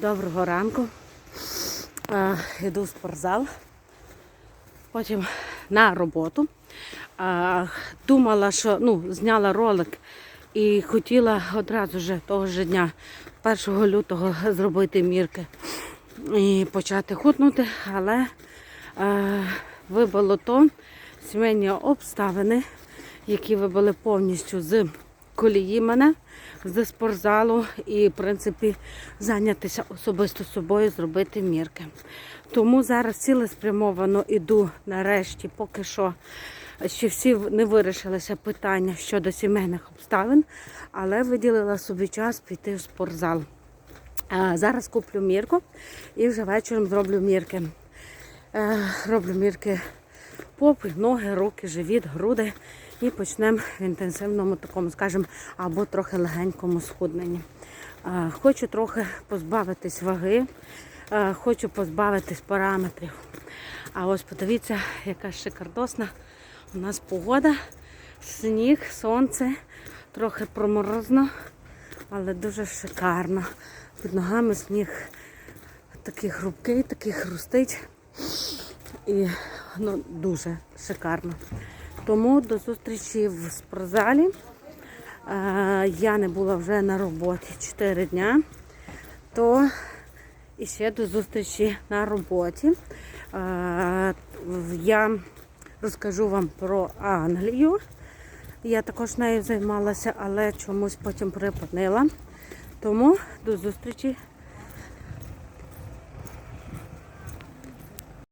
Доброго ранку. Е, Йду в спортзал. Потім на роботу. Е, Думала, що ну, зняла ролик і хотіла одразу ж того ж дня, 1 лютого, зробити мірки і почати худнути, але е, вибило то сімейні обставини, які вибили повністю з колії мене з спортзалу і, в принципі, зайнятися особисто собою, зробити мірки. Тому зараз цілеспрямовано іду нарешті, поки що ще всі не вирішилися питання щодо сімейних обставин, але виділила собі час піти в спортзал. А Зараз куплю мірку і вже вечором зроблю мірки. Е, Роблю мірки попи, ноги, руки, живіт, груди. І почнемо в інтенсивному такому, скажімо, або трохи легенькому схудненні. Хочу трохи позбавитись ваги, хочу позбавитись параметрів. А ось подивіться, яка шикардосна у нас погода, сніг, сонце, трохи проморозно, але дуже шикарно. Під ногами сніг такий хрупкий, такий хрустить. І ну, дуже шикарно. Тому до зустрічі в спортзалі. Е, я не була вже на роботі 4 дня, то і ще до зустрічі на роботі. Е, я розкажу вам про Англію. Я також нею займалася, але чомусь потім припинила. Тому до зустрічі